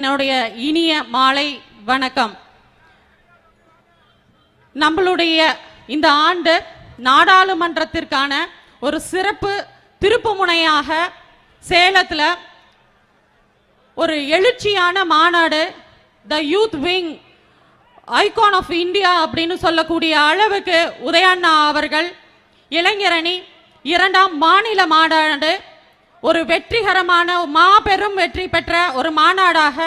என்னுடைய இனிய மாலை வணக்கம். நம்மளுடைய இந்த ஆண்டு நாடாளுமன்றத்திற்கான ஒரு சிறப்பு திருப்புமுனையாக சேலத்தில் ஒரு எழுச்சியான மாநாடு the youth wing icon of India அப்படின்னு சொல்லக்கூடிய அளவுக்கு உதயண்ணா அவர்கள் இளைஞரணி இரண்டாம் மாநில மாநாடு ஒரு வெற்றிகரமான மாபெரும் வெற்றி பெற்ற ஒரு மாநாடாக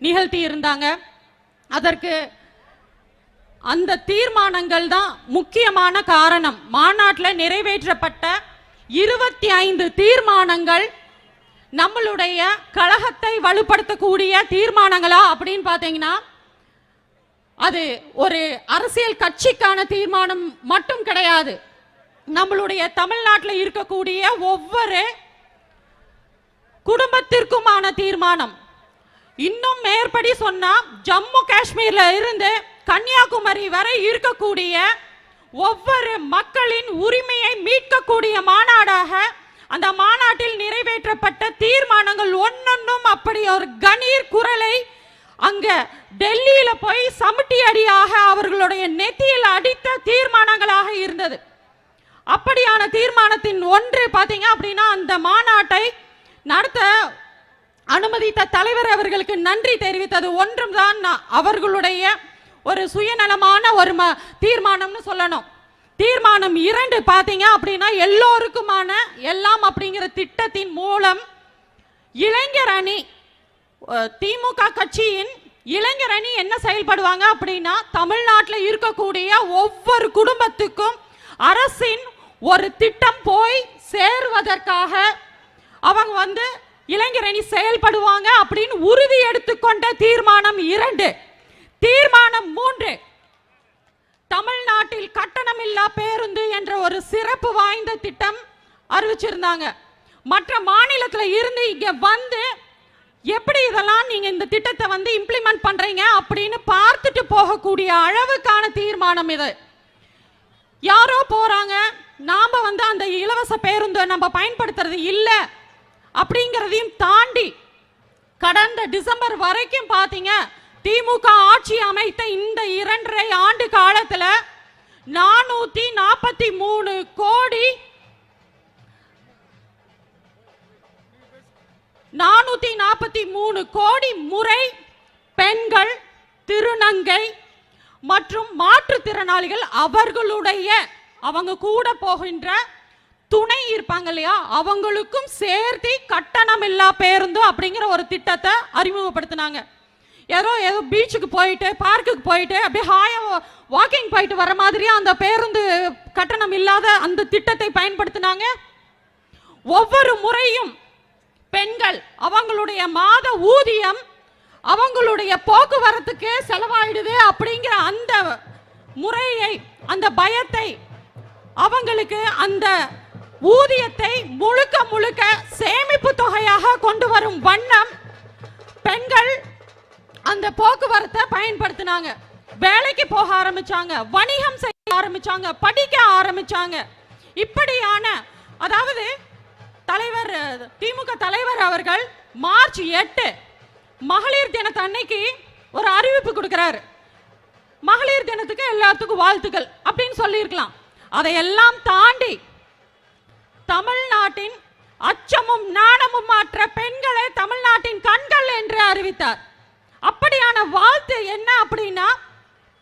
நிகழ்த்தி இருந்தாங்க அதற்கு அந்த தீர்மானங்கள் தான் முக்கியமான காரணம். மாநாட்டில் நிறைவேற்றப்பட்ட இருபத்தி ஐந்து தீர்மானங்கள் நம்மளுடைய கழகத்தை வலுப்படுத்தக்கூடிய தீர்மானங்களா அப்படின்னு பார்த்தீங்கன்னா அது ஒரு அரசியல் கட்சிக்கான தீர்மானம் மட்டும் கிடையாது. நம்மளுடைய தமிழ்நாட்டில் இருக்கக்கூடிய ஒவ்வொரு குடும்பத்திற்குமான தீர்மானம். இன்னும் மேற்படி சொன்னா ஜம்மு காஷ்மீர்ல இருந்து கன்னியாகுமரி வரை இருக்கக்கூடிய ஒவ்வொரு மக்களின் உரிமையை மீட்கக்கூடிய மாநாடாக அந்த மாநாட்டில் நிறைவேற்றப்பட்ட தீர்மானங்கள் ஒன்னொன்னும் அப்படி ஒரு கணீர் குரலை அங்க டெல்லியில போய் சமிட்டி அடியாக அவர்களுடைய நெத்தியில் அடித்த தீர்மானங்களாக இருந்தது. அப்படியான தீர்மானத்தின் ஒன்று பார்த்தீங்க அப்படின்னா அந்த மாநாட்டை நடத்த அனுமதித்த தலைவர் அவர்களுக்கு நன்றி தெரிவித்தது. ஒன்றும் தான் நான் அவர்களுடைய ஒரு சுயநலமான ஒரு ம தீர்மானம்னு சொல்லணும். தீர்மானம் இரண்டு பார்த்தீங்க அப்படின்னா எல்லோருக்குமான எல்லாம் அப்படிங்கிற திட்டத்தின் மூலம் இளைஞர் அணி திமுக கட்சியின் இளைஞர் அணி என்ன செயல்படுவாங்க அப்படின்னா தமிழ்நாட்டில் இருக்கக்கூடிய ஒவ்வொரு குடும்பத்துக்கும் அரசின் ஒரு திட்டம் போய் சேருவதற்காக அவங்க வந்து இளைஞரணி செயல்படுவாங்க அப்படின்னு உறுதி எடுத்துக்கொண்ட தீர்மானம் இரண்டு. தீர்மானம் மூன்று. தமிழ்நாட்டில் கட்டணமில்லா பேருந்து என்ற ஒரு சிறப்பு வாய்ந்த திட்டம் அறிவிச்சிருந்தாங்க. மற்ற மாநிலத்தில் இருந்து இங்க வந்து எப்படி இதெல்லாம் நீங்க இந்த திட்டத்தை வந்து இம்ப்ளிமெண்ட் பண்றீங்க அப்படின்னு பார்த்துட்டு போகக்கூடிய அளவுக்கான தீர்மானம் இது. யாரோ போறாங்க. நாம வந்து அந்த இலவச பேருந்தை நம்ம பயன்படுத்துறது இல்லை அப்படிங்கிறதையும் தாண்டி கடந்த டிசம்பர் வரைக்கும் பார்த்தீங்க திமுக ஆட்சி அமைத்த இந்த இரண்டரை ஆண்டு காலத்துல நானூத்தி நாற்பத்தி மூணு கோடி நானூத்தி நாற்பத்தி மூணு கோடி முறை பெண்கள் திருநங்கை மற்றும் மாற்றுத்திறனாளிகள் அவர்களுடைய அவங்க கூட போகின்ற துணை இருப்பாங்க இல்லையா? அவங்களுக்கும் சேர்த்து கட்டணம் இல்லா பேருந்து அப்படிங்கிற ஒரு திட்டத்தை அறிமுகப்படுத்தினாங்க. ஏதோ ஏதோ பீச்சுக்கு போயிட்டு பார்க்குக்கு போயிட்டு அப்படியே ஹாயா வாக்கிங் போயிட்டு வர மாதிரியே அந்த பேருந்து கட்டணம் இல்லாத அந்த திட்டத்தை பயன்படுத்தினாங்க. ஒவ்வொரு முறையும் பெண்கள் அவங்களுடைய மாத ஊதியம் அவங்களுடைய போக்குவரத்துக்கு செலவாயிடுது அப்படிங்கிற அந்த முறையை அந்த பயத்தை அவங்களுக்கு அந்த ஊதியத்தை முழுக்க முழுக்க சேமிப்பு தொகையாக கொண்டு வரும் வண்ணம் பெண்கள் அந்த போக்குவரத்தை பயன்படுத்தினாங்க. வேலைக்கு போக ஆரம்பிச்சாங்க வணிகம் செய்ய ஆரம்பிச்சாங்க படிக்க ஆரம்பிச்சாங்க. இப்படியான அதாவது தலைவர் திமுக தலைவர் அவர்கள் மார்ச் எட்டு மகளிர் தினத்து அன்னைக்கு ஒரு அறிவிப்பு கொடுக்கிறாரு. மகளிர் தினத்துக்கு எல்லாத்துக்கும் வாழ்த்துக்கள் அப்படின்னு சொல்லியிருக்கலாம். அதையெல்லாம் தாண்டி தமிழ்நாட்டின் அச்சமும் நாணமும் மாற்ற பெண்களை தமிழ்நாட்டின் கண்கள் என்று அறிவித்தார். அப்படியான வாழ்த்து என்ன அப்படின்னா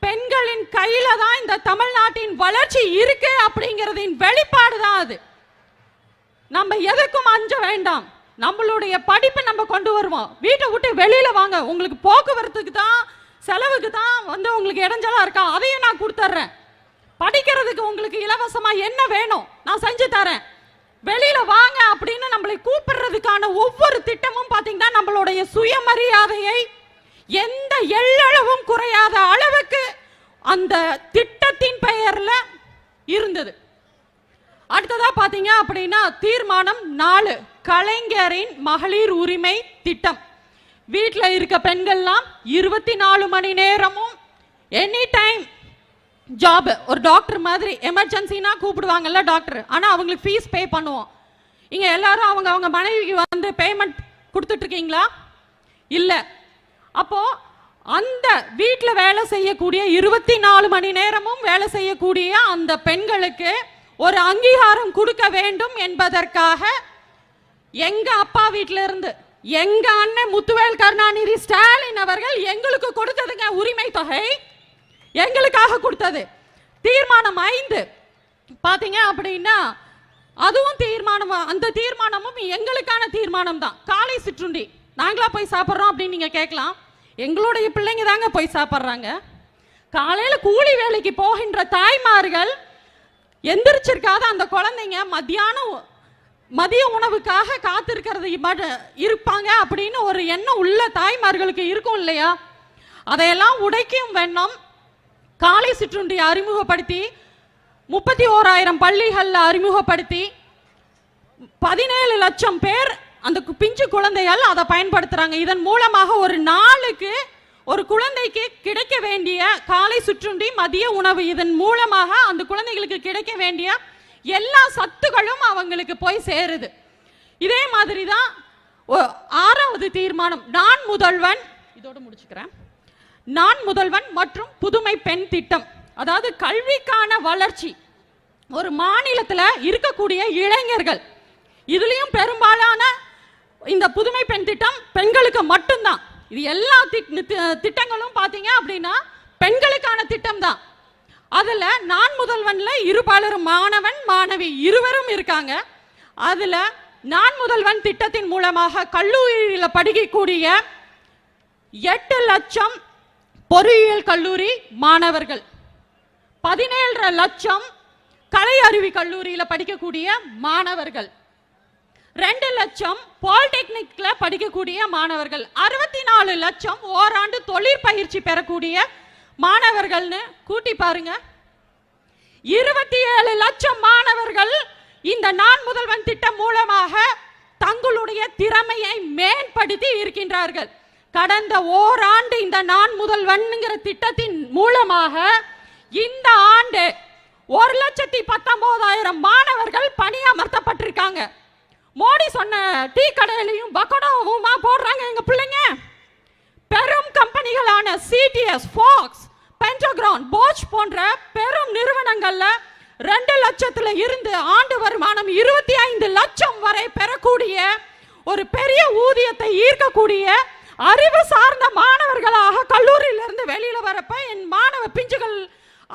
பெண்களின் கையில தான் இந்த தமிழ்நாட்டின் வளர்ச்சி இருக்கு அப்படிங்கிறதின் வெளிப்பாடு தான் அது. நம்ம எதுக்கும் அஞ்ச வேண்டாம். நம்மளுடைய படிப்பை நம்ம கொண்டு வருவோம். வீட்டை விட்டு வெளியில வாங்க. உங்களுக்கு போக்குவரத்துக்கு தான் செலவுக்கு தான் வந்து உங்களுக்கு இடைஞ்சலா இருக்கா? அதையும் நான் கொடுத்துட்றேன் படிக்கிறதுக்கு உங்களுக்கு இலவசமா என்ன வேணும்? நான் செஞ்சு தரேன். வெளியில வாங்க அப்படின்னு நம்மளை கூப்பிடுறதுக்கான ஒவ்வொரு திட்டமும் பாத்தீங்கன்னா நம்மளுடைய சுயமரியாதையை எந்த எள்ளளவும் குறையாத அளவுக்கு அந்த திட்டத்தின் பெயர்ல இருந்தது. அடுத்ததா பாத்தீங்க அப்படின்னா தீர்மானம் நாலு கலைஞரின் மகளிர் உரிமை திட்டம். வீட்டில் இருக்க பெண்கள்லாம் இருபத்தி நாலு மணி நேரமும் எனி டைம் ஜாப் ஒரு டாக்டர் மாதிரி எமர்ஜென்சினா கூப்பிடுவாங்கல்ல டாக்டர் ஆனால் அவங்களுக்கு ஃபீஸ் பே பண்ணுவோம். இங்க எல்லாரும் அவங்க அவங்க மனைவிக்கு வந்து பேமெண்ட் கொடுத்துட்டு இருக்கீங்களா அப்போது அப்போ அந்த வீட்டில் வேலை செய்யக்கூடிய இருபத்தி நாலு மணி நேரமும் வேலை செய்யக்கூடிய அந்த பெண்களுக்கு ஒரு அங்கீகாரம் கொடுக்க வேண்டும் என்பதற்காக எங்க அப்பா வீட்டிலிருந்து இருந்து எங்க அண்ணன் முத்துவேல் கருணாநிதி ஸ்டாலின் அவர்கள் எங்களுக்கு கொடுத்ததுங்க உரிமை தொகை எங்களுக்காக கொடுத்தது. தீர்மானம் ஐந்து. பாத்தீங்க அப்படின்னா அதுவும் தீர்மானம் அந்த தீர்மானமும் எங்களுக்கான தீர்மானம் தான். காலை சிற்றுண்டி. நாங்களா போய் சாப்பிட்றோம் அப்படின்னு நீங்க கேட்கலாம். எங்களுடைய பிள்ளைங்க தாங்க போய் சாப்பிட்றாங்க. காலையில கூலி வேலைக்கு போகின்ற தாய்மார்கள் எந்திரிச்சிருக்காத அந்த குழந்தைங்க மத்தியானம் மதிய உணவுக்காக காத்திருக்கிறது இருப்பாங்க அப்படின்னு ஒரு எண்ணம் உள்ள தாய்மார்களுக்கு இருக்கும் இல்லையா? அதையெல்லாம் உடைக்கும் வெண்ணம் காலை சிற்றுண்டியை அறிமுகப்படுத்தி முப்பத்தி ஓராயிரம் பள்ளிகளில் அறிமுகப்படுத்தி பதினேழு லட்சம் பேர் அந்த கு- பிஞ்சு குழந்தைகள் அதை பயன்படுத்துகிறாங்க இதன் மூலமாக ஒரு நாளுக்கு ஒரு குழந்தைக்கு கிடைக்க வேண்டிய காலை சுற்றுண்டி மதிய உணவு இதன் மூலமாக அந்த குழந்தைகளுக்கு கிடைக்க வேண்டிய எல்லா சத்துகளும் அவங்களுக்கு போய் சேருது. இதே மாதிரி தான் ஆறாவது தீர்மானம். நான் முதல்வன் இதோடு முடிச்சுக்கிறேன். நான் முதல்வன் மற்றும் புதுமை பெண் திட்டம். அதாவது கல்விக்கான வளர்ச்சி. ஒரு மாநிலத்தில் இருக்கக்கூடிய இளைஞர்கள். இதுலேயும் பெரும்பாலான இந்த புதுமை பெண் திட்டம் பெண்களுக்கு மட்டும்தான். இது எல்லா தி- திட்டங்களும் பார்த்தீங்க அப்படின்னா பெண்களுக்கான திட்டம் தான் அதில் நான் முதல்வனில் இருபாலரும் மாணவன் மாணவி இருவரும் இருக்காங்க. அதில் நான் முதல்வன் திட்டத்தின் மூலமாக கல்லூரியில் படிக்கக்கூடிய எட்டு லட்சம் பொறியியல் கல்லூரி மாணவர்கள். பதினேழரை லட்சம் கலை அறிவி கல்லூரியில் படிக்கக்கூடிய மாணவர்கள். ரெண்டு லட்சம் பாலிடெக்னிக்ல படிக்கக்கூடிய மாணவர்கள். அறுபத்தி நாலு லட்சம் ஓராண்டு தொழிற்பயிற்சி பெறக்கூடிய மாணவர்கள்னு கூட்டி பாருங்க. இருபத்தி ஏழு லட்சம் மாணவர்கள் இந்த நான் முதல்வன் திட்டம் மூலமாக தங்களுடைய திறமையை மேம்படுத்தி இருக்கின்றார்கள். கடந்த ஓராண்டு இந்த நான் முதல்வன்ங்கிற திட்டத்தின் மூலமாக இந்த ஆண்டு ஒரு லட்சத்தி பத்தொன்பதாயிரம் மாணவர்கள் பணியமர்த்தப்பட்டிருக்காங்க. மோடி சொன்ன டீ கடையிலையும் பக்கோடாவுமா போடுறாங்க எங்க பிள்ளைங்க? பெரும் கம்பெனிகளான சிடிஎஸ் ஃபாக்ஸ் பென்டோகிரான் போச் போன்ற பெரும் நிறுவனங்கள்ல ரெண்டு லட்சத்துல இருந்து ஆண்டு வருமானம் இருபத்தி ஐந்து லட்சம் வரை பெறக்கூடிய ஒரு பெரிய ஊதியத்தை ஈர்க்கக்கூடிய அறிவு சார்ந்த மாணவர்களாக கல்லூரியிலிருந்து வெளியில் வரப்ப என் மாணவ பிஞ்சுகள்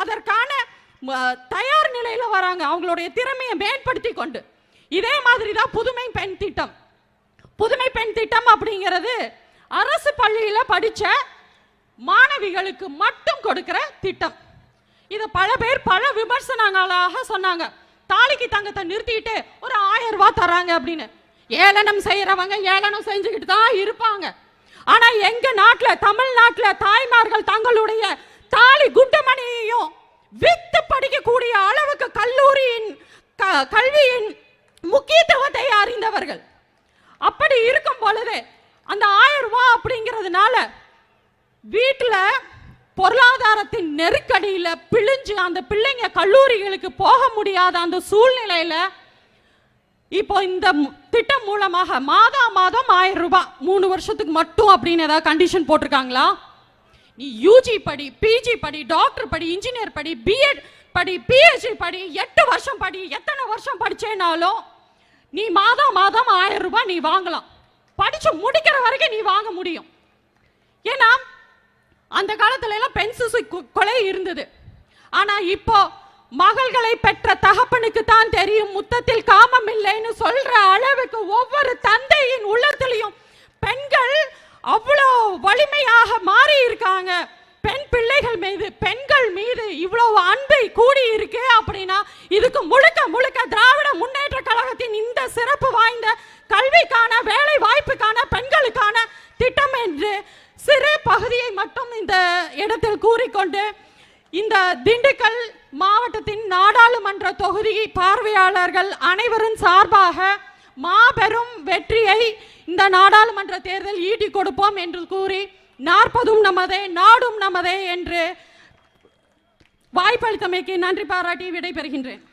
அதற்கான தயார் நிலையில் வராங்க. அவங்களுடைய திறமையை மேம்படுத்தி கொண்டு. இதே மாதிரி தான் புதுமை பெண் திட்டம். புதுமை பெண் திட்டம் அப்படிங்கிறது அரசு பள்ளியில் படித்த மாணவிகளுக்கு மட்டும் கொடுக்கிற திட்டம். இதை பல பேர் பல விமர்சனங்களாக சொன்னாங்க. தாலிக்கு தங்கத்தை நிறுத்திட்டு ஒரு ஆயிரம் ரூபாய் தராங்க அப்படின்னு. ஏளனம் செய்கிறவங்க ஏளனம் செஞ்சுக்கிட்டு தான் இருப்பாங்க. ஆனா எங்க நாட்டுல தமிழ்நாட்டுல தாய்மார்கள் தங்களுடைய தாலி குட்டமணியையும் வித்து படிக்கக்கூடிய அளவுக்கு கல்லூரியின் க- கல்வியின் முக்கியத்துவத்தை அறிந்தவர்கள். அப்படி இருக்கும் பொழுது அந்த ஆயிரம் ரூபாய் அப்படிங்கிறதுனால வீட்டில் பொருளாதாரத்தின் நெருக்கடியில் பிழிஞ்சு அந்த பிள்ளைங்க கல்லூரிகளுக்கு போக முடியாத அந்த சூழ்நிலையில் இப்போ இந்த திட்டம் மூலமாக மாதா மாதம் ஆயிரம் ரூபாய் மூணு வருஷத்துக்கு மட்டும் அப்படின்னு ஏதாவது கண்டிஷன் போட்டிருக்காங்களா? நீ யூஜி படி பிஜி படி டாக்டர் படி இன்ஜினியர் படி பிஎட் படி பிஹெச்டி படி எட்டு வருஷம் படி எத்தனை வருஷம் படிச்சேனாலும் நீ மாதம் மாதம் ஆயிரம் ரூபாய் நீ வாங்கலாம். படிச்சு முடிக்கிற வரைக்கும் நீ வாங்க முடியும். ஏன்னா அந்த காலத்துல எல்லாம் பெண் கொ- கொலை இருந்தது. ஆனா இப்போ மகள்களை பெற்ற தகப்பனுக்கு தான் தெரியும் முத்தத்தில் காமம் இல்லைன்னு சொல்ற அளவுக்கு ஒவ்வொரு தந்தையின் உள்ளத்திலையும் பெண்கள் அவ்வளோ வலிமையாக மாறி இருக்காங்க பெண் பிள்ளைகள் மீது பெண்கள் மீது இவ்வளவு அன்பை கூடி இருக்கு அப்படின்னா இதுக்கு முழுக்க முழுக்க திராவிட முன்னேற்ற கழகத்தின் இந்த சிறப்பு வாய்ந்த கல்விக்கான வேலை வாய்ப்புக்கான பெண்களுக்கான திட்டம் என்று சிறு பகுதியை மட்டும் இந்த இடத்தில் கூறிக்கொண்டு இந்த திண்டுக்கல் மாவட்டத்தின் நாடாளுமன்ற தொகுதி பார்வையாளர்கள் அனைவரும் சார்பாக மாபெரும் வெற்றியை இந்த நாடாளுமன்ற தேர்தல் ஈட்டி கொடுப்போம் என்று கூறி நாற்பதும் நமதே நாடும் நமதே என்று வாய்ப்பளித்தமைக்கு நன்றி பாராட்டி விடைபெறுகின்றேன்.